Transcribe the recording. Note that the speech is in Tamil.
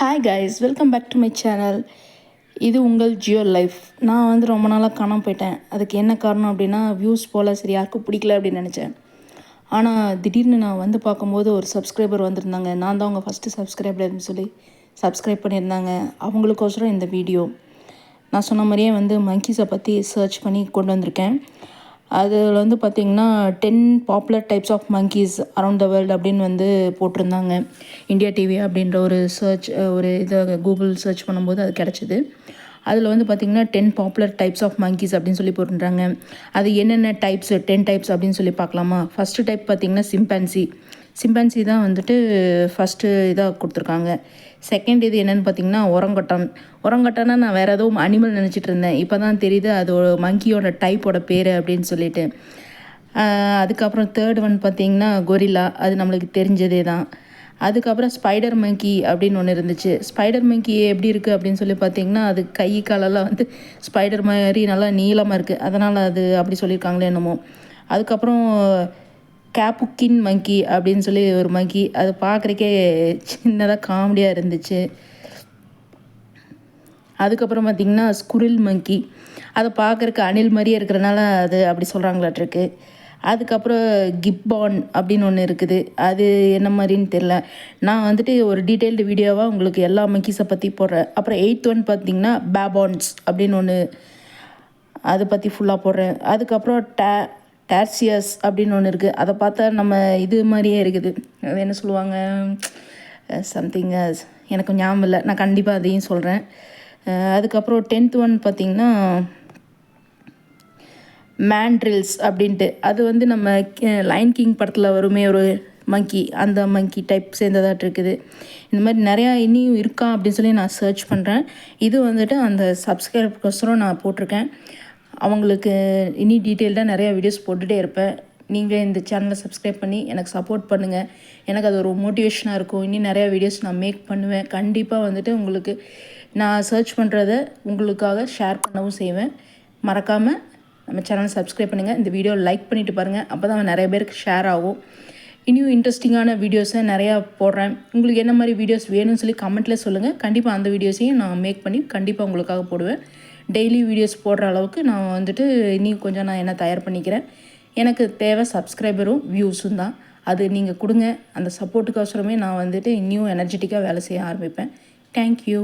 Hi guys welcome back to my channel இது உங்கள் ஜியோ லைஃப் நான் வந்து ரொம்ப நாளாக காணாம போயிட்டேன். அதுக்கு என்ன காரணம் அப்படின்னா வியூஸ் போல் சரி யாருக்கும் பிடிக்கல அப்படின்னு நினச்சேன். ஆனால் திடீர்னு நான் வந்து பார்க்கும்போது ஒரு சப்ஸ்கிரைபர் வந்திருந்தாங்க. நான் தான் அவங்க ஃபஸ்ட்டு சப்ஸ்கிரைபர்னு சொல்லி சப்ஸ்கிரைப் பண்ணியிருந்தாங்க. அவங்களுக்கோசரம் இந்த வீடியோ நான் சொன்ன மாதிரியே வந்து மங்கீஸை பற்றி சர்ச் பண்ணி கொண்டு வந்திருக்கேன். அதில் வந்து பார்த்திங்கன்னா ten popular types of monkeys around the world அப்படின்னு வந்து போட்டிருந்தாங்க. இந்தியா டிவி அப்படின்ற ஒரு சர்ச் ஒரு இதை கூகுள் சர்ச் பண்ணும்போது அது கிடச்சிது. அதில் வந்து பார்த்திங்கன்னா ten popular types of monkeys அப்படின்னு சொல்லி போட்டுறாங்க அது என்னென்ன டைப்ஸ் டென் டைப்ஸ் அப்படின்னு சொல்லி பார்க்கலாமா? ஃபஸ்ட்டு டைப் பார்த்திங்கன்னா சிம்பன்சி சிம்பன்சி தான் வந்துட்டு ஃபஸ்ட்டு இதாக கொடுத்துருக்காங்க. செகண்ட் இது என்னென்னு பார்த்தீங்கன்னா ஒரங்கட்டான் ஒரங்கட்டானா நான் வேறு ஏதோ அனிமல் நினச்சிட்டு இருந்தேன். இப்போ தான் தெரியுது அது மங்கியோட டைப்போட பேர் அப்படின்னு சொல்லிட்டு. அதுக்கப்புறம் தேர்ட் ஒன் பார்த்தீங்கன்னா கொரில்லா அது நம்மளுக்கு தெரிஞ்சதே தான் அதுக்கப்புறம் ஸ்பைடர் மங்கி அப்படின்னு ஒன்று இருந்துச்சு. ஸ்பைடர் மங்கி எப்படி இருக்குது அப்படின்னு சொல்லி பார்த்தீங்கன்னா அது கை காலெல்லாம் வந்து ஸ்பைடர் மாதிரி நல்லா நீளமாக இருக்குது அதனால் அது அப்படி சொல்லியிருக்காங்களே என்னமோ. அதுக்கப்புறம் கேப்புக்கின் மங்கி அப்படின்னு சொல்லி ஒரு மங்கி அது பார்க்குறக்கே சின்னதாக காமெடியாக இருந்துச்சு. அதுக்கப்புறம் பார்த்திங்கன்னா ஸ்குரில் மங்கி அதை பார்க்குறக்கு அணில் மாதிரியே இருக்கிறனால அது அப்படி சொல்கிறாங்களாட்ருக்கு அதுக்கப்புறம் கிப்பான் அப்படின்னு ஒன்று இருக்குது. அது என்ன மாதிரின்னு தெரில நான் வந்துட்டு ஒரு டீட்டெயில்டு வீடியோவாக உங்களுக்கு எல்லா மங்கீஸை பற்றி போடுறேன். அப்புறம் எயித் ஒன் பார்த்திங்கன்னா பேபான்ஸ் அப்படின்னு ஒன்று அதை பற்றி ஃபுல்லாக போடுறேன். அதுக்கப்புறம் டே டேர்சியஸ் அப்படின்னு ஒன்று இருக்குது அதை பார்த்தா நம்ம இது மாதிரியே இருக்குது. அது என்ன சொல்லுவாங்க? சம்திங் எனக்கு ஞாபகம் இல்லை. நான் கண்டிப்பாக அதையும் சொல்கிறேன் அதுக்கப்புறம் டென்த் ஒன் பார்த்திங்கன்னா மேண்ட்ரில்ஸ் அப்படின்ட்டு. அது வந்து நம்ம லைன் கிங் படத்தில் வருமே ஒரு மங்கி அந்த மங்கி டைப் சேர்ந்ததாட்டு இருக்குது. இந்த மாதிரி நிறையா இனியும் இருக்கா அப்படின்னு சொல்லி நான் சர்ச் பண்ணுறேன் இது வந்துட்டு அந்த சப்ஸ்கிரைப்கோசரம் நான் போட்டிருக்கேன். அவங்களுக்கு இனி டீட்டெயில்டாக நிறையா வீடியோஸ் போட்டுகிட்டே இருப்பேன். நீங்கள் இந்த சேனலை சப்ஸ்கிரைப் பண்ணி எனக்கு சப்போர்ட் பண்ணுங்கள் எனக்கு அது ஒரு மோட்டிவேஷனாக இருக்கும். இனி நிறையா வீடியோஸ் நான் மேக் பண்ணுவேன். கண்டிப்பாக வந்துட்டு உங்களுக்கு நான் சர்ச் பண்ணுறத உங்களுக்காக ஷேர் பண்ணவும் செய்வேன். மறக்காமல் நம்ம சேனலை சப்ஸ்கிரைப் பண்ணுங்கள் இந்த வீடியோ லைக் பண்ணிவிட்டு பாருங்கள் அப்போ தான் நிறைய பேருக்கு ஷேர் ஆகும். இனியும் இன்ட்ரெஸ்டிங்கான வீடியோஸை நிறையா போடுறேன். உங்களுக்கு என்ன மாதிரி வீடியோஸ் வேணும்னு சொல்லி கமெண்ட்டில் சொல்லுங்கள் கண்டிப்பாக அந்த வீடியோஸையும் நான் மேக் பண்ணி கண்டிப்பாக உங்களுக்காக போடுவேன். டெய்லி வீடியோஸ் போடுற அளவுக்கு நான் வந்துட்டு இன்னும் கொஞ்சம் நான் என்ன தயார் பண்ணிக்கிறேன். எனக்கு தேவை சப்ஸ்கிரைபரும் வியூஸும் தான். அது நீங்கள் கொடுங்க. அந்த சப்போர்ட்டுக்கோசரமே நான் வந்துட்டு இன்னும் எனர்ஜெட்டிக்காக வேலை செய்ய ஆரம்பிப்பேன். தேங்க்யூ